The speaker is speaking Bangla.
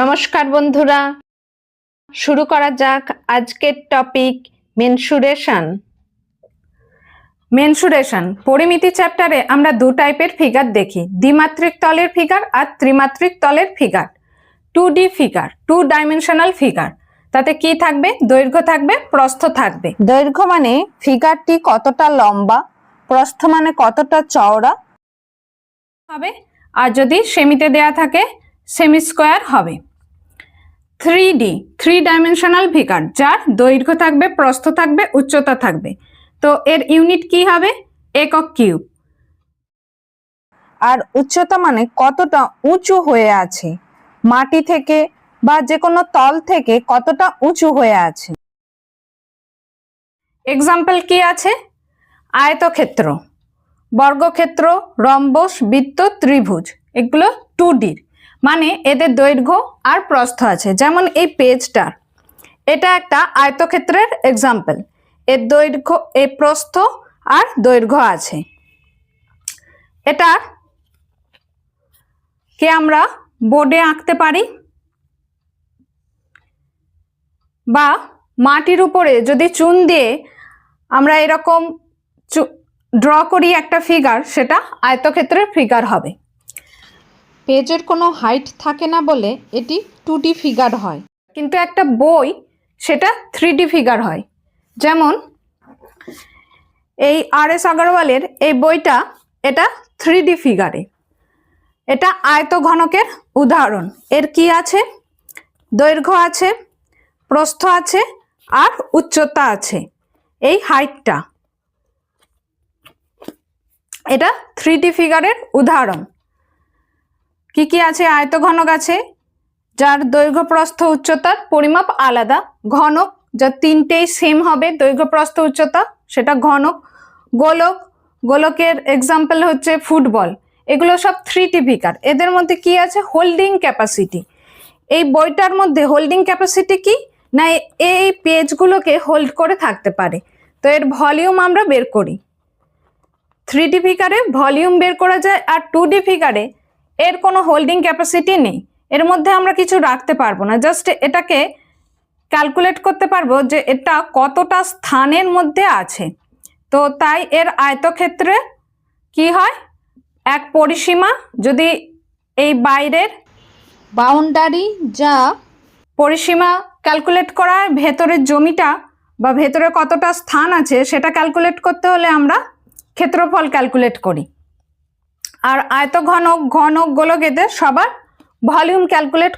নমস্কার বন্ধুরা। শুরু করা যাক আজকের টপিক মেনসুরেশন মেনসুরেশন পরিমিতি চ্যাপ্টারে আমরা দু টাইপের ফিগার দেখি। দ্বিমাত্রিক তলের ফিগার আর ত্রিমাত্রিক তলের figure two D figure two dimensional figure তাতে কি থাকবে? দৈর্ঘ্য থাকবে, প্রস্থ থাকবে। দৈর্ঘ্য মানে ফিগারটি কতটা লম্বা, প্রস্থ মানে কতটা চওড়া হবে। আর যদি সেমিতে দেয়া থাকে সেমি স্কোয়ার হবে। থ্রি ডি থ্রি ডাইমেনশনাল ভিকার, যার দৈর্ঘ্য থাকবে, প্রস্থ থাকবে, উচ্চতা থাকবে। তো এর ইউনিট কি হবে? একক কিউব। আর উচ্চতা মানে কতটা উঁচু হয়ে আছে? মাটি থেকে বা যে কোনো তল থেকে কতটা উঁচু হয়ে আছে? এক্সাম্পল কি আছে? আয়তক্ষেত্র, বর্গক্ষেত্র, রম্বস, বৃত্ত, ত্রিভুজ, এগুলো টু ডির মানে এদের দৈর্ঘ্য আর প্রস্থ আছে। যেমন এই পেজটার এটা একটা আয়তক্ষেত্রের এক্সাম্পল এর দৈর্ঘ্য, এর প্রস্থ আর দৈর্ঘ্য আছে। এটা কে আমরা বোর্ডে আঁকতে পারি? বা মাটির উপরে যদি চুন দিয়ে আমরা এরকম ড্র করি একটা ফিগার সেটা আয়তক্ষেত্রের ফিগার হবে। পেজের কোনো হাইট থাকে না বলে এটি টু ডি ফিগার হয়। কিন্তু একটা বই, সেটা থ্রি ডি ফিগার হয়। যেমন, এই আর এস আগরওয়ালের এই বইটা, এটা থ্রি ডি ফিগারে। এটা আয়ত ঘনকের উদাহরণ। এর কি আছে? দৈর্ঘ্য আছে, প্রস্থ আছে, আর উচ্চতা আছে। এই হাইটটা। এটা থ্রি ডি ফিগারের উদাহরণ। কি কি আছে? আয়তঘনক আছে, যার দৈর্ঘ্য প্রস্থ উচ্চতার পরিমাপ আলাদা। ঘনক যা তিনটেই সেম হবে দৈর্ঘ্য প্রস্থ উচ্চতা, সেটা ঘনক। গোলক, গোলকের এক্সাম্পল হচ্ছে ফুটবল। এগুলো সব থ্রি টি ফিগার এদের মধ্যে কি আছে? হোল্ডিং ক্যাপাসিটি এই বইটার মধ্যে হোল্ডিং ক্যাপাসিটি কি? না এই পেজগুলোকে হোল্ড করে থাকতে পারে। তো এর ভলিউম আমরা বের করি। থ্রি ডি ফিগারে ভলিউম বের করা যায় আর টু ডি ফিগারে এর কোনো হোল্ডিং ক্যাপাসিটি নেই। এর মধ্যে আমরা কিছু রাখতে পারব না। জাস্ট এটাকে ক্যালকুলেট করতে পারব যে এটা কতটা স্থানের মধ্যে আছে। তো তাই এর আয়তক্ষেত্রে কি হয়? এক পরিসীমা যদি এই বাইরের বাউন্ডারি যা পরিসীমা ক্যালকুলেট করা হয়, ভেতরের জমিটা বা ভেতরে কতটা স্থান আছে, সেটা ক্যালকুলেট করতে হলে আমরা ক্ষেত্রফল ক্যালকুলেট করি। আর আয়তঘনক ঘনক গোলক এদের সবার ভলিউম ক্যালকুলেট